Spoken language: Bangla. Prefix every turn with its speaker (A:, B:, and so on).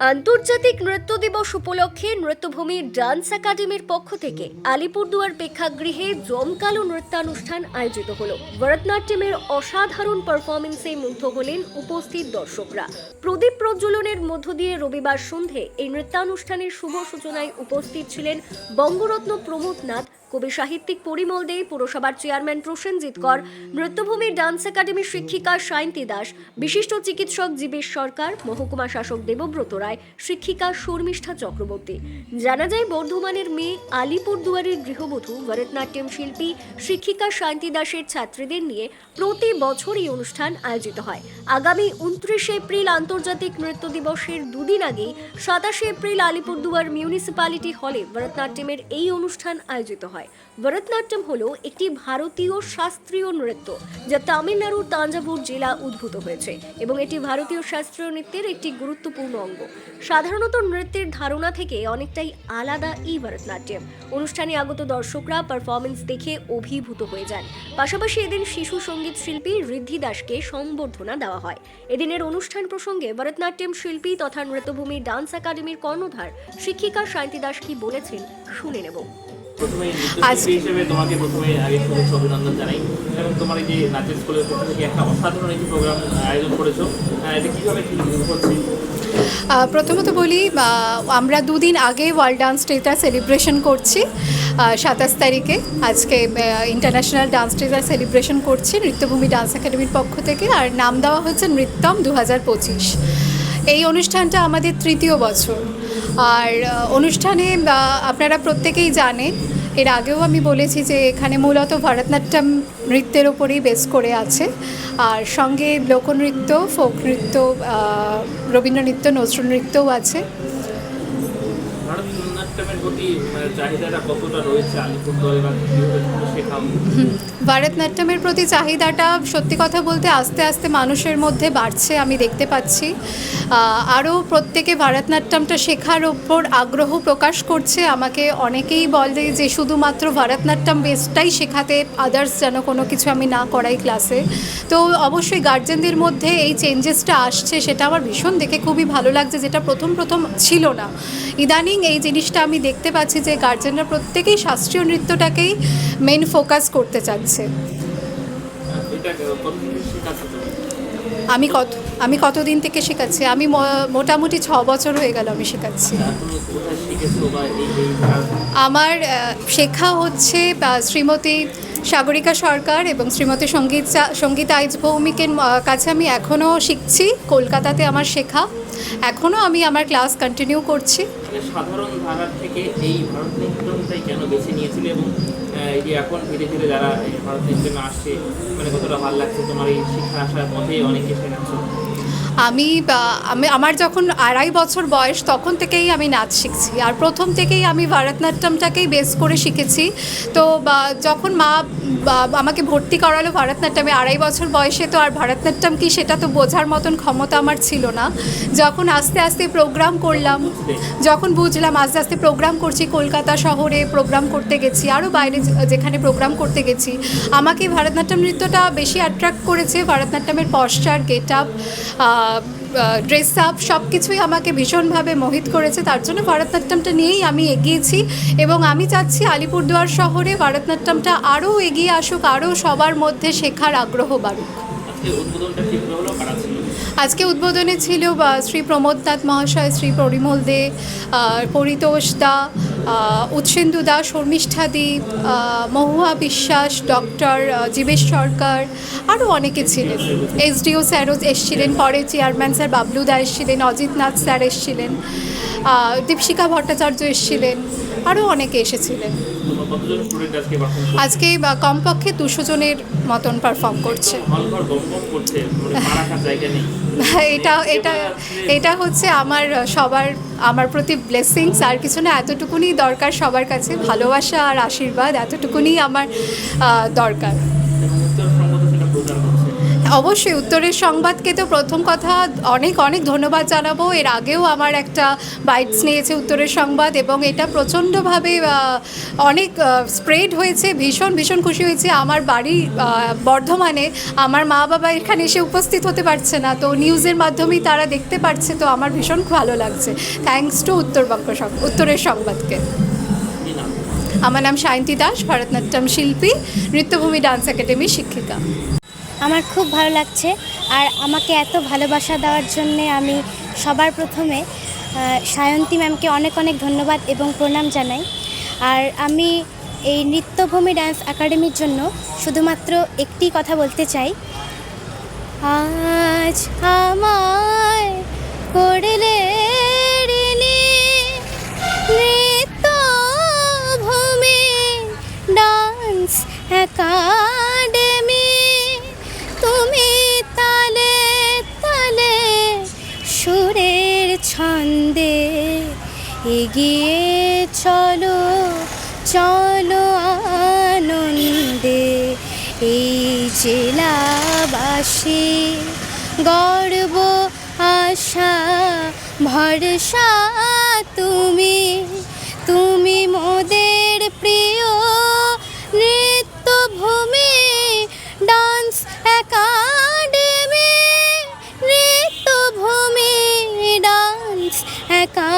A: আন্তর্জাতিক নৃত্য দিবস উপলক্ষে নৃত্যভূমি ডান্স একাডেমির পক্ষ থেকে আলিপুরদুয়ার প্রেক্ষাগৃহে জমকালো নৃত্যানুষ্ঠান আয়োজিত হল। ভরতনাট্যমের অসাধারণ পারফরমেন্সে মুগ্ধ হলেন উপস্থিত দর্শকরা। প্রদীপ প্রজ্বলনের মধ্য দিয়ে রবিবার সন্ধে এই নৃত্যানুষ্ঠানের শুভ সূচনায় উপস্থিত ছিলেন বঙ্গরত্ন প্রমোদ নাথ কবি সাহিত্যিক পরিমল দে, পুরসভার চেয়ারম্যান প্রসেনজিৎ কর নৃত্যভূমি ডান্স একাডেমির শিক্ষিকা সায়ন্তী দাস, বিশিষ্ট চিকিৎসক জীবেশ সরকার, মহকুমা শাসক দেবব্রত রায়, শিক্ষিকা শর্মিষ্ঠা চক্রবর্তী। জানা যায়, বর্ধমানের মেয়ে আলিপুর দুয়ারের গৃহবধূ, ভরতনাট্যম শিল্পী, শিক্ষিকা শান্তি দাসের ছাত্রীদের নিয়ে প্রতি বছর এই অনুষ্ঠান আয়োজিত হয়। আগামী উনত্রিশে এপ্রিল আন্তর্জাতিক নৃত্য দিবসের দুদিন আগেই সাতাশে এপ্রিল আলিপুরদুয়ার মিউনিসিপ্যালিটি হলে ভরতনাট্যমের এই অনুষ্ঠান আয়োজিত হয়। ভরতনাট্যম হলো একটি ভারতীয় শাস্ত্রীয় নৃত্য যা তামিলনাড়ুর তাঞ্জাভুর জেলা উদ্ভূত হয়েছে এবং এটি ভারতীয় শাস্ত্রীয় নৃত্যের একটি গুরুত্বপূর্ণ অঙ্গ। সাধারণত নৃত্যের ধারণা থেকে অনেকটাই আলাদা এই ভরতনাট্যম। অনুষ্ঠানে আগত দর্শকরা পারফরমেন্স দেখে অভিভূত হয়ে যান। পাশাপাশি এদিন শিশু সংগীত শিল্পী ঋদ্ধি দাসকে সম্বর্ধনা দেওয়া হয়। এদিনের অনুষ্ঠান প্রসঙ্গে ভরতনাট্যম শিল্পী তথা নৃত্যভূমি ডান্স একাডেমির কর্ণধার শিক্ষিকা শান্তি দাস কি বলেছেন শুনে নেব।
B: প্রথমে
C: আজ-
B: হিসেবে তোমাকে প্রথমে আগে শুভেচ্ছা অভিনন্দন জানাই। এবং তোমার এই যে নাচের স্কুলের পক্ষ থেকে একটা অসাধারণ একটি প্রোগ্রাম আয়োজন করেছ। এটা কীভাবে হচ্ছে
C: প্রথমত বলি আমরা দুদিন আগে ওয়ার্ল্ড ডান্স ডেটা সেলিব্রেশন করছি সাতাশ তারিখে। আজকে ইন্টারন্যাশনাল ডান্স ডেটা সেলিব্রেশন করছি নৃত্যভূমি ডান্স একাডেমির পক্ষ থেকে আর নাম দেওয়া হচ্ছে নৃত্যম দু হাজার পঁচিশ। এই অনুষ্ঠানটা আমাদের তৃতীয় বছর। আর অনুষ্ঠানে আপনারা প্রত্যেকেই জানেন, এর আগেও আমি বলেছি যে এখানে মূলত ভরতনাট্যম নৃত্যের ওপরেই বেস করে আছে। আর সঙ্গে লোকনৃত্য, ফোক নৃত্য রবীন্দ্র নৃত্য নজরুল নৃত্যও আছে।
B: ভারতনাট্যমের প্রতি মানে চাহিদাটা কতটা রয়েছে, আলিপুরদুয়ারে বা
C: ভারতনাট্যমের প্রতি চাহিদাটা সত্যি কথা বলতে আস্তে আস্তে মানুষের মধ্যে বাড়ছে, আমি দেখতে পাচ্ছি। আরও প্রত্যেকে ভারতনাট্যমটা শেখার ওপর আগ্রহ প্রকাশ করছে। আমাকে অনেকেই বলে যে শুধুমাত্র ভারতনাট্যম বেসটাই শেখাতে আদার্স যেন কোনো কিছু আমি না করাই ক্লাসে তো অবশ্যই গার্জেনদের মধ্যে এই চেঞ্জেসটা আসছে, সেটা আমার ভীষণ দেখে খুবই ভালো লাগছে, যেটা প্রথম প্রথম ছিল না। ইদানিং এই জিনিসটা আমি দেখতে পাচ্ছি যে গার্জেনরা প্রত্যেকেই শাস্ত্রীয় নৃত্যটাকেই মেন ফোকাস করতে চাচ্ছে। আমি কত, আমি কতদিন থেকে শেখাচ্ছি? আমি মোটামুটি ছ বছর হয়ে গেল আমি শেখাচ্ছি। আমার শেখা হচ্ছে শ্রীমতী সাগরিকা সরকার এবং শ্রীমতী সংগীত সঙ্গীতা আইজ ভৌমিকের কাছে আমি এখনও শিখছি। কলকাতাতে আমার শেখা। এখনও আমি আমার ক্লাস কন্টিনিউ করছি।
B: মানে সাধারণ ধারার থেকে এই ভারতনাট্যমটাই কেন বেছে নিয়েছিলে এবং এই যে এখন ধীরে ধীরে যারা ভারতনাট্যমে আসছে মানে কতটা ভালো লাগছে তোমার এই শিক্ষা আসার পথে অনেকে শেখাচ্ছ
C: আমি আমি, আমার যখন আড়াই বছর বয়স, তখন থেকেই আমি নাচ শিখছি। আর প্রথম থেকেই আমি ভারতনাট্যমটাকেই বেস করে শিখেছি। তো যখন মা আমাকে ভর্তি করালো ভারতনাট্যমে, আড়াই বছর বয়সে, তো আর ভারতনাট্যম কি সেটা তো বোঝার মতন ক্ষমতা আমার ছিল না। যখন আস্তে আস্তে প্রোগ্রাম করলাম, যখন বুঝলাম আস্তে আস্তে প্রোগ্রাম করছি, কলকাতা শহরে প্রোগ্রাম করতে গেছি আরও বাইরে যেখানে প্রোগ্রাম করতে গেছি, আমাকে ভারতনাট্যম নৃত্যটা বেশি অ্যাট্রাক্ট করেছে ভারতনাট্যমের posture get up dress up সব কিছুই আমাকে ভীষণভাবে মোহিত করেছে। তার জন্য ভারতনাট্যমটা নিয়েই আমি এগিয়েছি এবং আমি চাচ্ছি আলিপুরদুয়ার শহরে ভারতনাট্যমটা আরও এগিয়ে আসুক আরও সবার মধ্যে শেখার আগ্রহ বাড়ুক।
B: আজকে
C: উদ্বোধনে ছিল শ্রী প্রমোদনাথ মহাশয় শ্রী পরিমল দে পরিতোষ দা আহ, উচ্ছেন্দু দা শর্মিষ্ঠা দি আহ, মহুয়া বিশ্বাস ডক্টর জীবেশ সরকার আরও অনেকে ছিলেন। এসডিও স্যারও এসছিলেন পরে চেয়ারম্যান স্যার বাবলু দা এসছিলেন অজিত নাথ স্যার এসছিলেন দীপশিকা ভট্টাচার্য এসছিলেন আরও অনেকে এসেছিলেন।
B: আজকে
C: কমপক্ষে দুশো জনের মতন পারফর্ম করছে। এটা এটা এটা হচ্ছে আমার সবার আমার প্রতি ব্লেসিংস আর কিছু না এতটুকুনি দরকার সবার কাছে ভালোবাসা আর আশীর্বাদ এতটুকুনি আমার দরকার। অবশ্যই উত্তরের সংবাদকে তো প্রথম কথা অনেক অনেক ধন্যবাদ জানাব। এর আগেও আমার একটা বাইটস নিয়েছে উত্তরের সংবাদ এবং এটা প্রচণ্ডভাবে অনেক স্প্রেড হয়েছে, ভীষণ ভীষণ খুশি হয়েছে। আমার বাড়ি বর্ধমানে আমার মা বাবা এখানে এসে উপস্থিত হতে পারছে না, তো নিউজের মাধ্যমেই তারা দেখতে পাচ্ছে তো আমার ভীষণ ভালো লাগছে। থ্যাঙ্কস টু উত্তরবঙ্গ উত্তরের সংবাদকে। আমার নাম সায়ন্তী দাস, ভারতনাট্যম শিল্পী, নৃত্যভূমি ডান্স একাডেমির শিক্ষিকা।
D: আমার খুব ভালো লাগছে। আর আমাকে এত ভালোবাসা দেওয়ার জন্যে আমি সবার প্রথমে সায়ন্তী ম্যামকে অনেক অনেক ধন্যবাদ এবং প্রণাম জানাই। আর আমি এই নৃত্যভূমি ডান্স একাডেমির জন্য শুধুমাত্র একটি কথা বলতে চাই। আজ আমার এগিয়ে চলো চলো আনন্দে। এই জেলাবাসী, গর্ব, আশা, ভরসা তুমি। তুমি মোদের প্রিয় Nrityabhumi, dance academy. Nrityabhumi, dance একা